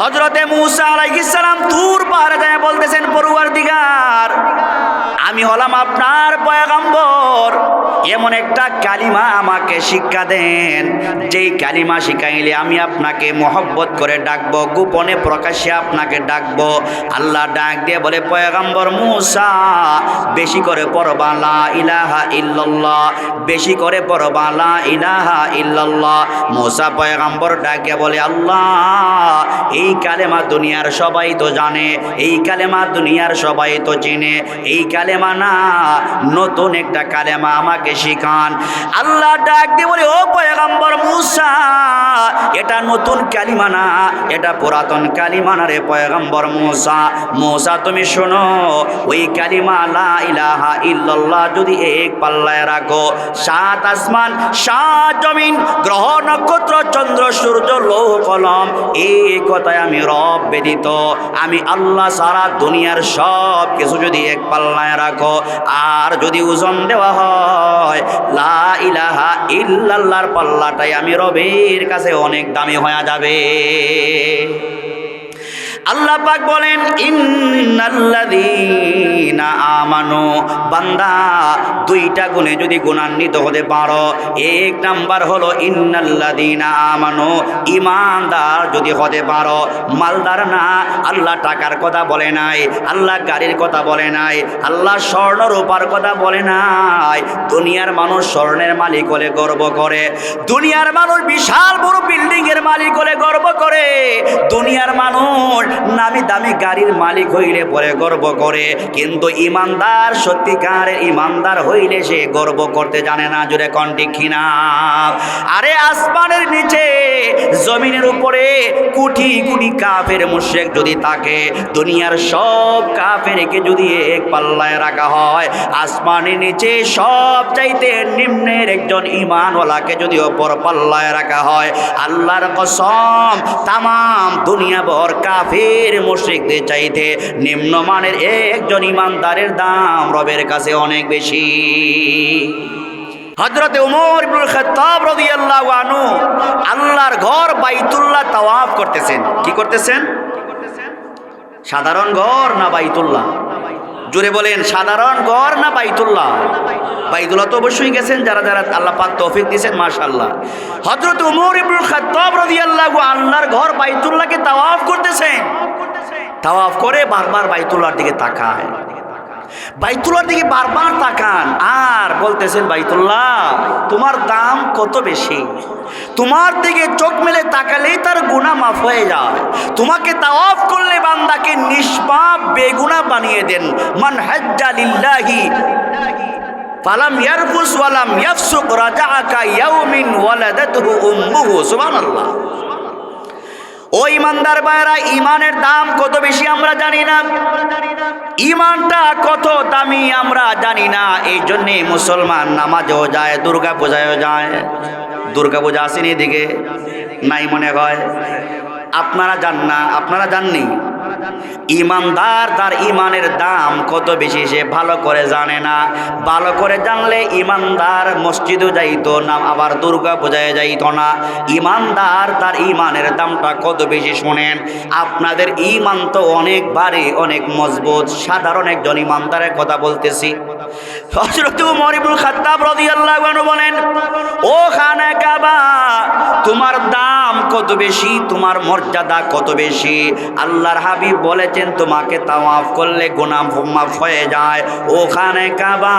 হজরতে মুসা আলাইহিসসালাম তুর পাহাড়ে যায় বলতেছেন পড়ুয়ার দিগার আমি হলাম আপনার পয়গম্বর। এমন একটা কালিমা আমাকে শিক্ষা দেন। যেই কালিমা শিখাইলে আমি আপনাকে মহব্বত করে ডাকবো, গোপনে প্রকাশ্যে আপনাকে ডাকবো। আল্লাহ ডাক দিয়ে বলে, পয়গম্বর মুসা, বেশি করে পরবালা ইলাহা ইল্লাল্লাহ, বেশি করে পরবালা ইলাহা ইল্লাল্লাহ। মুসা পয়গম্বর ডাকে বলে, আল্লাহ এই কালেমা দুনিয়ার সবাই তো জানে, এই কালেমা দুনিয়ার সবাই তো চিনে, এই কালেমা না, নতুন একটা কালেমা আমাকে শিখান। আল্লাহ ডাক দিয়ে বলে, ও পয়গম্বর মুসা, এটা নতুন কালিমা না, এটা পুরাতন কালিমা না রে পয়গম্বর মুসা। মুসা, তুমি শোনো, ওই কালিমা লা ইলাহা ইল্লাল্লাহ যদি এক পাল্লায় রাখো, সাত আসমান, সাত জমিন, গ্রহ নক্ষত্র, চন্দ্র, সূর্য, লৌহ, কলম এই কথায় আমি রব ব্যতীত। আমি আল্লাহ সারা দুনিয়ার সব কিছু যদি এক পাল্লায় রাখো, আর যদি ওজন দেওয়া হয়, লা ইলাহা ইল্লাল্লাহর পাল্লাটাই আমি রবের কাছে অনেক দামি হয়ে যাবে। আল্লাহ পাক বলেন, ইন্নাল্লাযীনা আমানু। বান্দা, দুইটা গুণে যদি গুণান্বিত হতে পারো, এক নাম্বার হলো, ইন্নাল্লাযীনা আমানু। ইমানদার যদি হতে পারো, মালদার না, আল্লাহ টাকার কথা বলে নাই, আল্লাহ গাড়ির কথা বলে নাই, আল্লাহ স্বর্ণ রূপার কথা বলে নাই। দুনিয়ার মানুষ স্বর্ণের মালিক হলে গর্ব করে, দুনিয়ার মানুষ বিশাল বড় বিল্ডিং এর মালিক হলে গর্ব করে, দুনিয়ার মানুষ নামি দামি গাড়ির মালিক হইলে পরে গর্ব করে। কিন্তু ইমানদার, সত্যিকারের ইমানদার হইলে সে গর্ব করতে জানে না জুড়ে কন্টিক্ষিনা কিনা আরে আসমানের নিচে কুটি কাফের মুশেক যদি থাকে দুনিয়ার সব কাফেরকে যদি এক পাল্লায় রাখা হয়, আসমানের নিচে সব চাইতে নিম্নের একজন ইমানওয়ালাকে যদি ওপর পাল্লায় রাখা হয়, আল্লাহর কসম তামাম দুনিয়া ভর কাফের মুশরিকদের চাইতে নিম্নমানের একজন ইমানদারের দাম রবের কাছে অনেক বেশি। হজরতে উমর ইবনুল খাত্তাব রাদিয়াল্লাহু আনহু আল্লাহর ঘর বাইতুল্লাহ তাওয়াফ করতেছেন। কি করতেছেন? সাধারণ ঘর না বাইতুল্লাহ? জোরে বলেন, সাধারণ ঘর না বাইতুল্লাহ? বাইতুল্লাহ তো অবশ্যই গেছেন, যারা যারা আল্লাহ পাক তৌফিক দিয়েছেন, মাশাআল্লাহ। হযরত ওমর ইবনে খাত্তাব রাদিয়াল্লাহু আল্লাহর ঘর বাইতুল্লাহকে তাওয়াফ করতেছেন। তাওয়াফ করে বারবার বাইতুল্লাহর দিকে তাকায়। বাইতুল্লাহর দিকে বারবার তাকান, আর বলতেছেন, বাইতুল্লাহ, তোমার দাম কত বেশি? তোমার দিকে চোখ মেলে তাকালেই তার গুণা মাফ হয়ে যায়। তোমাকে তাওয়াফ করলে বান্দাকে নিষ্পাপ বেগুনা বানিয়ে দেন। মান হাজ্জা লিল্লাহি, ফালাম ইয়ারফুস ওয়ালাম ইয়াফসুক রাজাআকা ইয়াউমিন ওয়ালাদাতহু উম্মুহু। সুবহানাল্লাহ। ও ইমানদার ভাইরা ইমানের দাম কত বেশি আমরা জানি না। ইমানটা কত দামি আমরা জানি না। এই জন্যে মুসলমান নামাজও যায় দুর্গা পূজায়ও যায়। দুর্গা পূজা আসেনি এদিকে, নাই মনে হয়। আপনারা যান না, আপনারা যাননি। ইমানদার, তার ইমানের দাম কত বেশি সে ভালো করে জানে না। ভালো করে জানলে ইমানদার মসজিদও যাইত না, আবার দুর্গা পূজায় যাইত না। ইমানদার, তার ইমানের দামটা কত বেশি শোনেন? আপনাদের ইমান তো অনেক ভারী, অনেক মজবুত। সাধারণ একজন ইমানদারের কথা বলতেছি। ইবনে খাত্তাব রাদিয়াল্লাহু বলেন, ও খানা কাবা তোমার দাম কত বেশি? তোমার মর্যাদা কত বেশি? আল্লাহর হাবিব বলেছেন, তোমাকে তাওয়াফ করলে গুনাহ মাফ হয়ে যায়। ওখানে কাবা,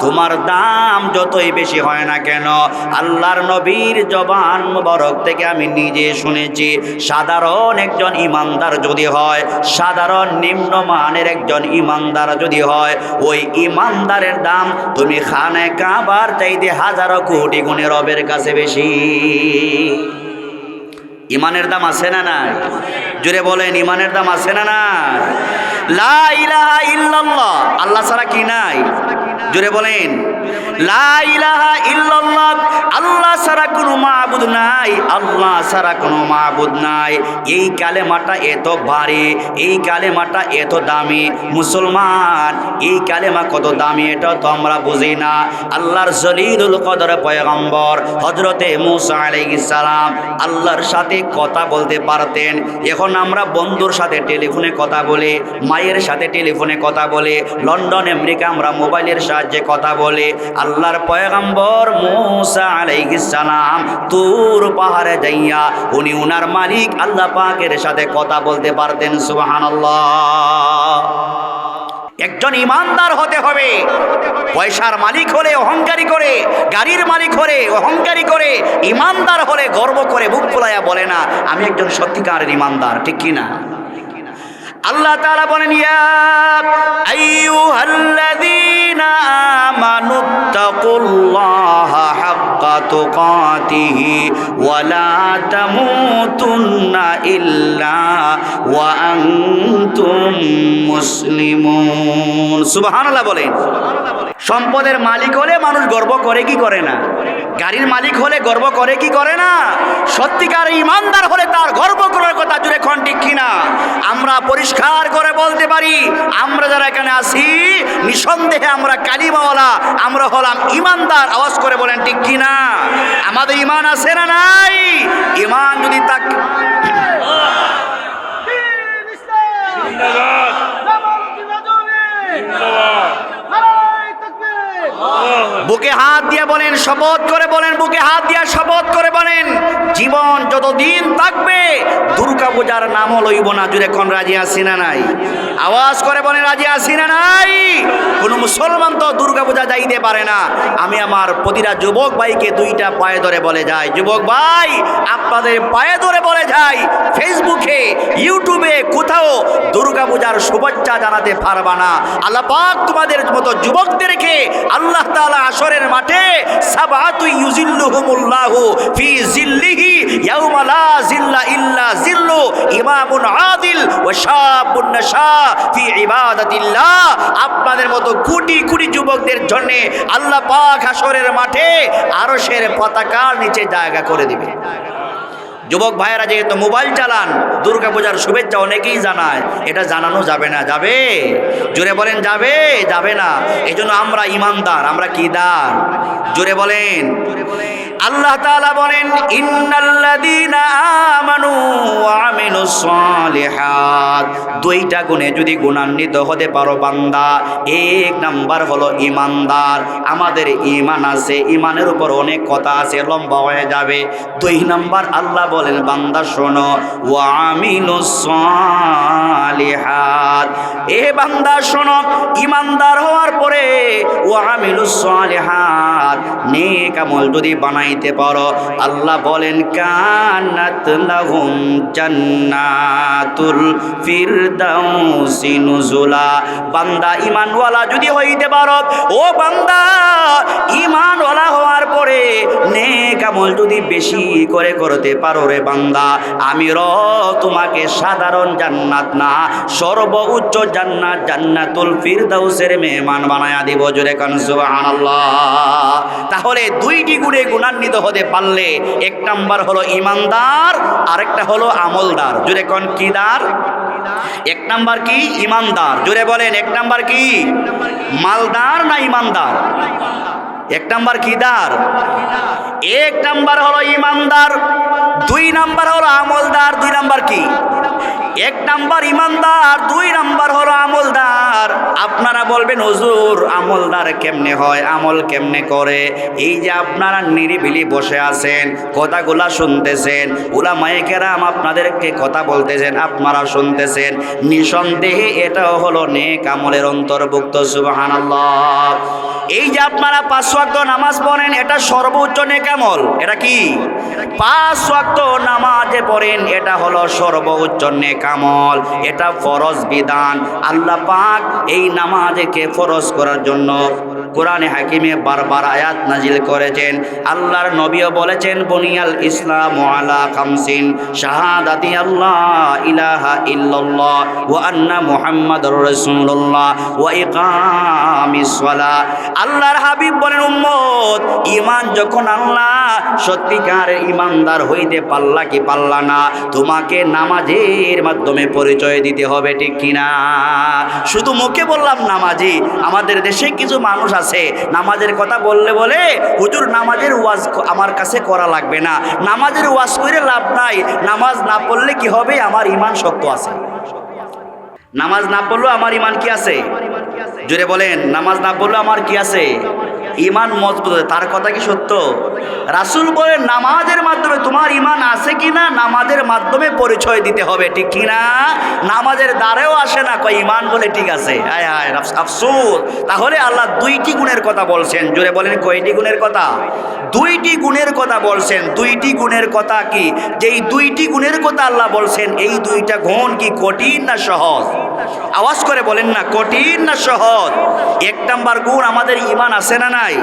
তোমার দাম যতই বেশি হয় না কেন, আল্লাহর নবীর জবান মুবারক থেকে আমি নিজে শুনেছি, সাধারণ একজন ইমানদার যদি হয়, সাধারণ নিম্নমানের একজন ইমানদার যদি হয়, ওই ইমানদারের দাম তুমি খানে কাবার চাইতে হাজারো কোটি গুণে রবের কাছে বেশি। ইমানের দাম আছে না নাই? জুড়ে বলেন ইমানের দাম আছে না না লা ইলাহা আল্লাহ ছাড়া কি নাই? জোরে বলেন। লা ইলাহা আল্লাহ কোনো নাই। আল্লাহ কোনো নাই। এই এত ভারী, এই এত দামি। মুসলমান, এই কত দামি তো আমরা বুঝি না। আল্লাহর আল্লাহর সাথে কথা বলতে পারতেন। এখন আমরা বন্ধুর সাথে টেলিফোনে কথা বলি মায়ের সাথে টেলিফোনে কথা বলে, লন্ডন, আমেরিকা, আমরা মোবাইলের সাহায্যে কথা বলে, আল্লাহর পয়গম্বর মুসা আলাইহিস সালাম তুর পাহাড়ে যাইয়া উনি উনার মালিক আল্লাহ পাকের সাথে কথা বলতে পারতেন, সুবহানাল্লাহ। একজন ইমানদার হতে হবে। পয়সার মালিক হলে অহংকারী করে, গাড়ির মালিক হলে অহংকারী করে, ইমানদার হলে গর্ব করে, বুক ফুলাইয়া বলে না, আমি একজন সত্যিকারের ইমানদার, ঠিক কি না আল্লাহ তাআলা বলেন, ইয়া আইয়ুহাল্লাযীনা আমানুত্তাকুল্লাহা হাক্কা তুকাতিহি ওয়া লা তামুতুন্না ইল্লা ওয়া আনতুম মুসলিমুন। সুবহানাল্লাহ বলেন। সম্পদের মালিক হলে মানুষ গর্ব করে কি করে না? গাড়ির মালিক হলে গর্ব করে কি করে না? সত্যিকার ইমানদার হলে তার গর্ব করার কথা জুড়ে ঠিক কিনা? আমরা পরিষ্কার করে বলতে পারি, আমরা যারা এখানে আছি, নিঃসন্দেহে আমরা কালিমাওয়ালা, আমরা হলাম ইমানদার। আওয়াজ করে বলেন, ঠিক কিনা? আমাদের ইমান আছে না নাই? ইমান যদি তাক বুকে হাত দিয়ে বলেন, শপথ করে বলেন, বুকে হাত দিয়ে শপথ করে বলেন, জীবন যতদিন থাকবে দুর্গা পূজার নামও লইব না। জুড়ে কোন রাজি আসি না নাই? আওয়াজ করে বলেন, রাজি আসি না নাই? কোনো মুসলমান তো দুর্গা পূজা যাইতে পারে না। আমি আমার প্রতিটা যুবক ভাইকে দুইটা পায়ে ধরে বলে যাই। যুবক ভাই, আপনাদের পায়ে ধরে বলে যাই। ফেসবুকে, ইউটিউবে কোথাও দুর্গা পূজার শুভেচ্ছা জানাতে পারবা না। আল্লাহ পাক তোমাদের মতো যুবকদেরকে আল্লাহ তাআলা আসরের মাঠে সাবাতু ইউজিল্লুহুমুল্লাহু ফি জিল্লিহি ইয়াউমা লা জিল্লা ইল্লা জিল্লু ইমামুন আদিল ওয়া শাবুন নাশা ফি ইবাদাতিল্লাহ। আপনাদের মতো কোটি কোটি যুবকদের জন্য আল্লাহ পাক আসরের মাঠে আরশের পতাকার নিচে জায়গা করে দিবে। যুবক ভাইয়েরা যেহেতু মোবাইল চালান, দুর্গা পূজার শুভেচ্ছা অনেকেই জানায়। এটা জানানো যাবে না, যাবে? জোরে বলেন, যাবে? যাবে না। এই জন্য আমরা ইমানদার, আমরা কি দার জোরে বলেন। আল্লাহ তাআলা বলেন দুইটা গুণে যদি গুণান্বিত হতে পারো বান্দা, এক নাম্বার হলো ইমানদার। আমাদের ইমান আছে ইমানের উপর অনেক কথা আছে, লম্বা হয়ে যাবে। দুই নাম্বার আল্লাহ বলেন, বান্দা, শোনো সালিহাত। এ বান্দা, শোনো ইমানদার হওয়ার পরে আমিলুস সালিহাত, নেক আমল যদি বানাইতে পারো, আল্লাহ বলেন, কানাত লাহুম জান্নাতুল ফিরদাউসি নুজুলা। বান্দা ইমানওয়ালা যদি হইতে পারো, ও বান্দা ইমানওয়ালা হওয়ার পরে নেক আমল যদি বেশি করে করতে পারো রে বান্দা, আমি র, তোমাকে সাধারণ জান্নাত না সর্বোচ্চ জান্নাত জান্নাতুল ফিরদাউসের মেহমান বানায়া দিব জোরে কান, সুবহানাল্লাহ। তাহলে দুইটি গুণে গুণান্বিত হতে পারলে এক নাম্বার হলো ইমানদার, আরেকটা হলো আমলদার। জোরে কোন কিদার এক নাম্বার কি? ইমানদার। জোরে বলেন, এক নাম্বার কি? মালদার না ইমানদার? এক নাম্বার কিদার এক নাম্বার হলো ইমানদার, দুই নাম্বার হলো আমলদার, দুই নাম্বার কি? এক নাম্বার ইমানদার, দুই নাম্বার হলো আমলদার। আপনারা বলবেন, হুজুর, আমলদার কেমনে হয়? আমল কেমনে করে? এই যে আপনারা নিরিবিলি বসে আছেন, কথাগুলা শুনতেছেন ওলা মায়েকেরাম আপনাদেরকে কথা বলতেছেন, আপনারা শুনতেছেন। নিঃসন্দেহে এটাও হলো নেক আমলের অন্তর্ভুক্ত, সুবহানাল্লাহ। এই যে আপনারা পাঁচ ওয়াক্ত নামাজ পড়েন, এটা সর্বোচ্চ নেকামল এটা কি? পাঁচ ওয়াক্ত নামাজে পড়েন, এটা হলো সর্বোচ্চ নেকামল এটা ফরজ বিধান। আল্লাহ পাক এই নামাজকে ফরজ করার জন্য কোরআনে হাকিমে বারবার আয়াত নাজিল করেছেন। আল্লাহর নবীও বলেছেন, বনিয়াল ইসলাম আলা খামসিন শাহাদাতি আল্লাহ ইলাহা ইল্লাল্লাহ ওয়া আন্না মুহাম্মাদুর রাসূলুল্লাহ ওয়া ইকামিস সালাহ আল্লাহর হাবিব বলেন, উম্মত, ঈমান যখন আল্লাহ সত্যিকারের ইমানদার হইতে পারলা কি পারলা না, তোমাকে নামাজের মাধ্যমে পরিচয় দিতে হবে, ঠিক কিনা? শুধু মুখে বললাম নামাজি, আমাদের দেশে কিছু মানুষ আছে। নামাজের কথা বললে বলে, হুজুর, নামাজের ওয়াজ আমার কাছে করা লাগবে না। নামাজের ওয়াজ করে লাভ নাই। নামাজ না পড়লে কি হবে? আমার ইমান শক্ত আছে। নামাজ না পড়লেও আমার ইমান কি আছে? জোরে বলেন, নামাজ না পড়লেও আমার কি আছে? ইমান মজবুত তার কথা কি সত্য? রাসুল বলেন, নামাজের মাধ্যমে তোমার ইমান আছে কি না নামাজের মাধ্যমে পরিচয় দিতে হবে। ঠিক কি না নামাজের দ্বারেও আসে না, কয় ইমান বলে ঠিক আছে। আফসোস। তাহলে আল্লাহ দুইটি গুণের কথা বলছেন। জোরে বলেন, কয়টি গুণের কথা? দুইটি গুণের কথা বলছেন। দুইটি গুণের কথা কি? যেই দুইটি গুণের কথা আল্লাহ বলছেন, এই দুইটা গুণ কি কঠিন না সহজ? আওয়াজ করে বলেন না, কঠিন না সহজ? এক নাম্বার গুণ আমাদের ইমান আছে না নাই?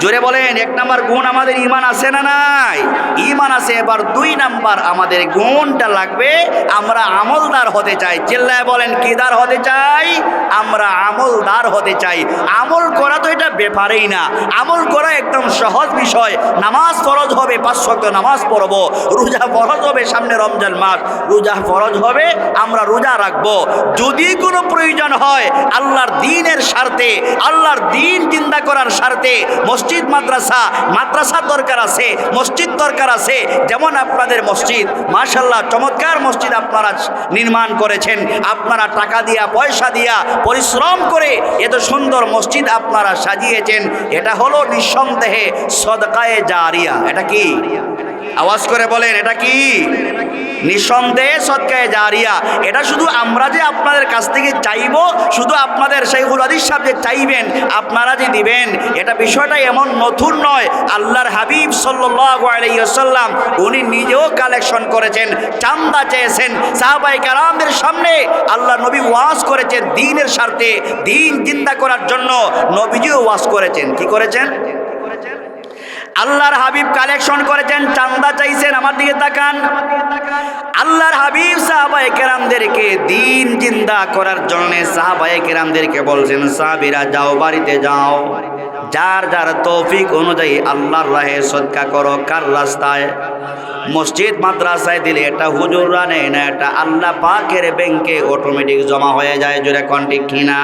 জোরে বলেন, এক নাম্বার গুণ আমাদের ইমান আছে না নাই? ইমান আছে, এবার দুই নাম্বার আমাদের গুণটা লাগবে, আমরা আমলদার হতে চাই। চিল্লায় বলেন কিদার হতে চাই? আমরা আমলদার হতে চাই। আমল করা তো এটা ব্যাপারেই না। আমল করা একদম সহজ বিষয়। নামাজ ফরজ হবে, পাঁচ শক্ত নামাজ পড়ব। রোজা ফরজ হবে সামনে রমজান মাস। রোজা ফরজ হবে, আমরা রোজা রাখব। যদি কোনো প্রয়োজন হয়, আল্লাহর দিনের স্বার্থে, আল্লাহর দিন চিন্তা করার স্বার্থে, মসজিদ, মাদ্রাসা মাদ্রাসা মাদ্রাসার দরকার আছে, মসজিদ দরকার আছে। যেমন আপনাদের মসজিদ মাশাল্লাহ চমৎকার মসজিদ আপনারা নির্মাণ করেছেন। আপনারা টাকা দিয়া, পয়সা দিয়া পরিশ্রম করে এত সুন্দর মসজিদ আপনারা সাজিয়েছেন। এটা হলো নিঃসন্দেহে সদকায়ে জারিয়া। এটা কি? আওয়াজ করে বলেন, এটা কি? নিঃসন্দেহে সৎকায়ে জারিয়া। এটা শুধু আমরা যে আপনাদের কাছ থেকে চাইব, শুধু আপনাদের সেই হুলাদিস সাহেব যে চাইবেন, আপনারা যে দিবেন, এটা বিষয়টা এমন নতুন নয়। আল্লাহর হাবিব আলাইহি উনি নিজেও কালেকশন করেছেন, চান্দা চেয়েছেন। সাহাবাই কারামদের সামনে আল্লাহ নবী ওয়াজ করেছেন দিনের স্বার্থে, দিন চিন্তা করার জন্য নবীজিও ওয়াজ করেছেন। কি করেছেন? আল্লাহর হাবিব কালেকশন করেছেন চান্দা চাইছেন, আমার দিকে তাকান। আল্লাহর হাবিব সাহাবায়ে কেরামদেরকে দিন জিন্দা করার জন্য সাহাবায়ে কেরামদেরকে বলছেন, সাহাবিরা যাও, বাড়িতে যাও। যার যার তৌফিক অনুযায়ী আল্লাহর রাহে সদকা করো, কার রাস্তায়? মসজিদ, মাদ্রাসায় দিলে এটা হুজুররা নেয় না, এটা আল্লাহ পাকের ব্যাংকে অটোমেটিক জমা হয়ে যায়, জোরে কন্টি কিনা?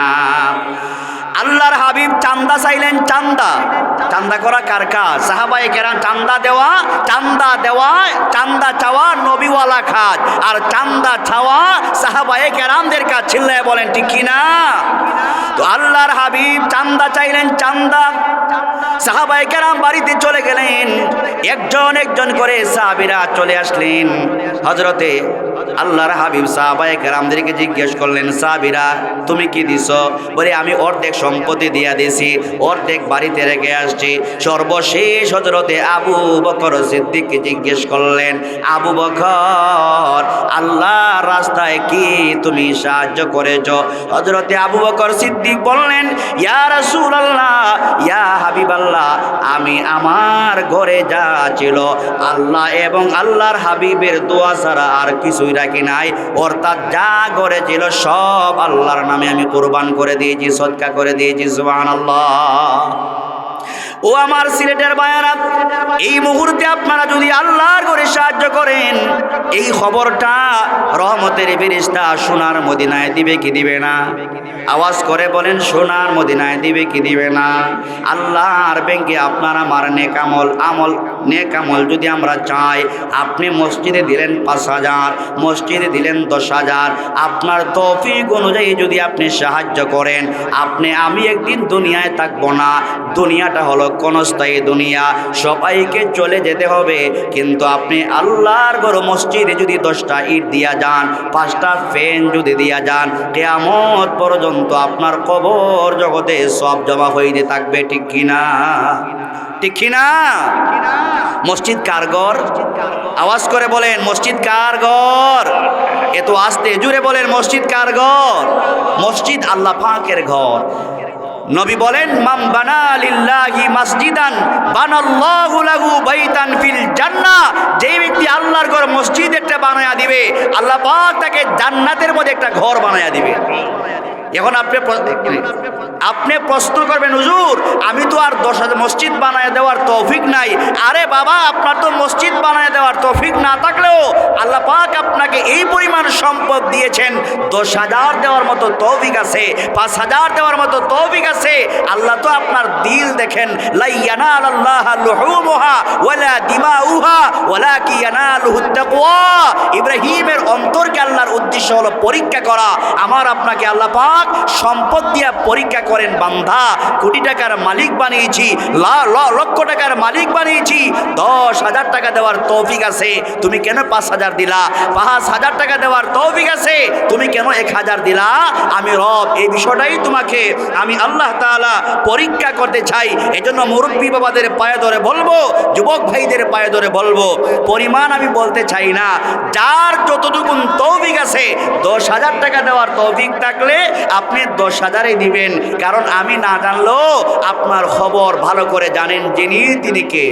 আল্লাহর হাবিব চান্দা চাইলেন চান্দা। চান্দা করা কার কাজ? সাহাবাই কেরাম চান্দা দেওয়া চান্দা দেওয়া, চান্দা চাওয়া নবীওয়ালা খাজ আর চান্দা চাওয়া সাহাবাই কেরামদের কাজ। ছিল্লায় বলেন, ঠিক কিনা তো আল্লাহর হাবিব চান্দা চাইলেন চান্দা। সাহাবাই কেরাম বাড়িতে চলে গেলেন। একজন একজন করে সাহাবিরা চলে আসলেন। হজরতে আল্লাহর হাবিব সাহাবাই কেরামদেরকে জিজ্ঞেস করলেন, সাহাবিরা, তুমি কি দিছ? বলে, আমি অর্ধেক সম্পত্তি দিয়া দিছি অর্ধেক বাড়িতে রেখে আসছি। সর্বশেষ হজরতে আবু বকর সিদ্দিককে জিজ্ঞেস করলেন, আবু বকর আল্লাহ রাস্তায় কি তুমি সাহায্য করেছ? হজরতে আবু বকর সিদ্দিক বললেন, ইয়া রাসূল আল্লাহ ইয়া হাবিব আল্লাহ আমি আমার ঘরে যা ছিল আল্লাহ এবং আল্লাহর হাবিবের দোয়া ছাড়া আর কিছুই রাখি নাই? অর্থাৎ যা করেছিল সব আল্লাহর নামে আমি কোরবান করে দিয়েছি সৎকা করে দিয়েছি, সুবহানাল্লাহ। ও আমার সিলেটের বায়ারা এই মুহূর্তে আপনারা যদি আল্লাহর করে সাহায্য করেন, এই খবরটা রহমতের ফেরেশতা সোনার মদিনায় দিবে কি দিবে না? আওয়াজ করে বলেন, সোনার মদিনায় দিবে কি দিবে না? আল্লাহর ব্যাংকে আপনার আমার নেকামল আমল নেকামল যদি আমরা চাই, আপনি মসজিদে দিলেন পাঁচ হাজার, মসজিদে দিলেন দশ হাজার, আপনার তফিক অনুযায়ী যদি আপনি সাহায্য করেন, আপনি আমি একদিন দুনিয়ায় থাকব না দুনিয়াটা হলো ক্ষণস্থায়ী দুনিয়া। সবাইকে চলে যেতে হবে। কিন্তু আপনি আল্লাহর গরু মসজিদে যদি দশটা ইট দিয়া যান, পাঁচটা ফ্যান যদি দিয়া যান, কেয়ামত পর্যন্ত আপনার কবর জগতে সব জমা হইতে থাকবে, ঠিক কিনা ঠিক কিনা মসজিদ কারগর আওয়াজ করে বলেন, মসজিদ কার কারগর এত আস্তে জুড়ে বলেন, মসজিদ কারগর মসজিদ আল্লাহ পাকের ঘর। নবী বলেন মাম বানালিল্লাহি মসজিদান, বানাল্লাহু লাহু বাইতান ফিল জান্নাহ। যেই ব্যক্তি আল্লাহর ঘর মসজিদ একটা বানায়া দিবে, আল্লাহ পাক তাকে জান্নাতের মধ্যে একটা ঘর বানায়া দিবে। এখন আপনি আপনি প্রশ্ন করবেন, হুজুর, আমি তো আর দশ মসজিদ বানায় দেওয়ার তৌফিক নাই। আরে বাবা, আপনার তো মসজিদ বানায় দেওয়ার তৌফিক না থাকলেও আল্লাহ পাক আপনাকে এই পরিমাণ সম্পদ দিয়েছেন। দশ হাজার দেওয়ার মতো তৌফিক আছে, পাঁচ হাজার দেওয়ার মতো তৌফিক আছে। আল্লাহ তো আপনার দিল দেখেন ইব্রাহিমের অন্তরকে আল্লাহর উদ্দেশ্য হলো পরীক্ষা করা। আমার আপনাকে আল্লাহ পাক সম্পদ দিয়া পরীক্ষা করেন বান্ধা কোটি টাকার মালিক বানিয়েছি লক্ষ টাকার মালিক বানিয়েছি। দশ হাজার টাকা দেওয়ার তৌফিক আছে, তুমি কেন পাঁচ হাজার দিলা? পাঁচ হাজার টাকা দেওয়ার তৌফিক আছে, তুমি কেন এক হাজার দিলা? আমি রব, এই বিষয়টাই তোমাকে আমি আল্লাহ তাআলা পরীক্ষা করতে চাই। এজন্য মুরব্বী বাবাদের পায়ে ধরে বলব, যুবক ভাইদের পায়ে ধরে বলব, পরিমাণ আমি বলতে চাই না। যার যতটুকুন তৌফিক আছে, দশ হাজার টাকা দেওয়ার তৌফিক থাকলে আপনি দশ হাজারে দিবেন। কারণ আমি না জানলেও আপনার খবর ভালো করে জানেন যিনি, তিনি কে?